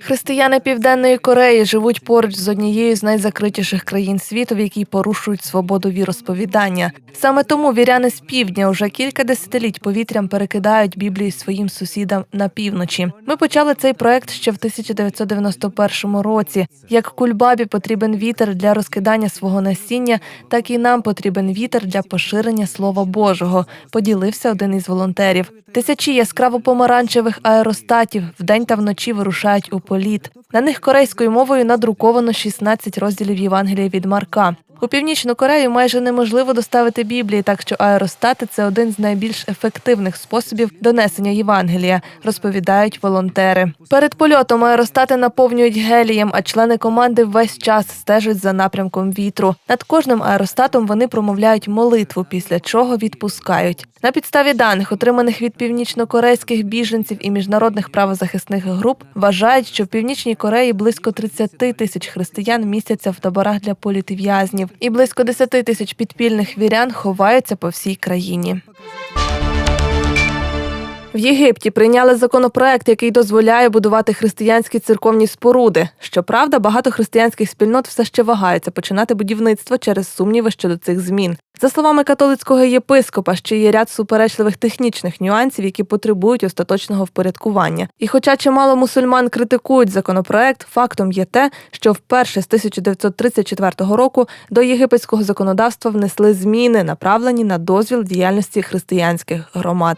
Християни Південної Кореї живуть поруч з однією з найзакритіших країн світу, в якій порушують свободу віросповідання. Саме тому віряни з півдня уже кілька десятиліть повітрям перекидають Біблію своїм сусідам на півночі. Ми почали цей проект ще в 1991 році. Як кульбабі потрібен вітер для розкидання свого насіння, так і нам потрібен вітер для поширення Слова Божого. Поділився один із волонтерів. Тисячі яскраво помаранчевих аеростатів вдень та вночі вирушають у політ. На них корейською мовою надруковано 16 розділів Євангелія від Марка. У північну Корею майже неможливо доставити Біблії, так що аеростати це один з найбільш ефективних способів донесення Євангелія, розповідають волонтери. Перед польотом аеростати наповнюють гелієм, а члени команди весь час стежать за напрямком вітру. Над кожним аеростатом вони промовляють молитву, після чого відпускають. На підставі даних, отриманих від північнокорейських біженців і міжнародних правозахисних груп, вважають, що в північній Кореї близько 30 тисяч християн містяться в таборах для політв'язнів, і близько 10 тисяч підпільних вірян ховаються по всій країні. В Єгипті прийняли законопроект, який дозволяє будувати християнські церковні споруди. Щоправда, багато християнських спільнот все ще вагаються починати будівництво через сумніви щодо цих змін. За словами католицького єпископа, ще є ряд суперечливих технічних нюансів, які потребують остаточного впорядкування. І хоча чимало мусульман критикують законопроект, фактом є те, що вперше з 1934 року до єгипетського законодавства внесли зміни, направлені на дозвіл діяльності християнських громад.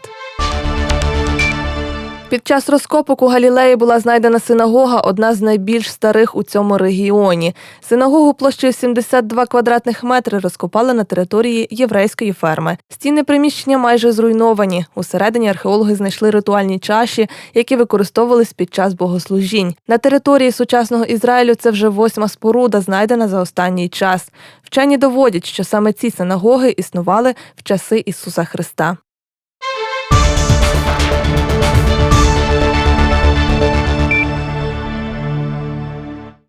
Під час розкопок у Галілеї була знайдена синагога, одна з найбільш старих у цьому регіоні. Синагогу площею 72 квадратних метри розкопали на території єврейської ферми. Стіни приміщення майже зруйновані. Усередині археологи знайшли ритуальні чаші, які використовувались під час богослужінь. На території сучасного Ізраїлю це вже восьма споруда, знайдена за останній час. Вчені доводять, що саме ці синагоги існували в часи Ісуса Христа.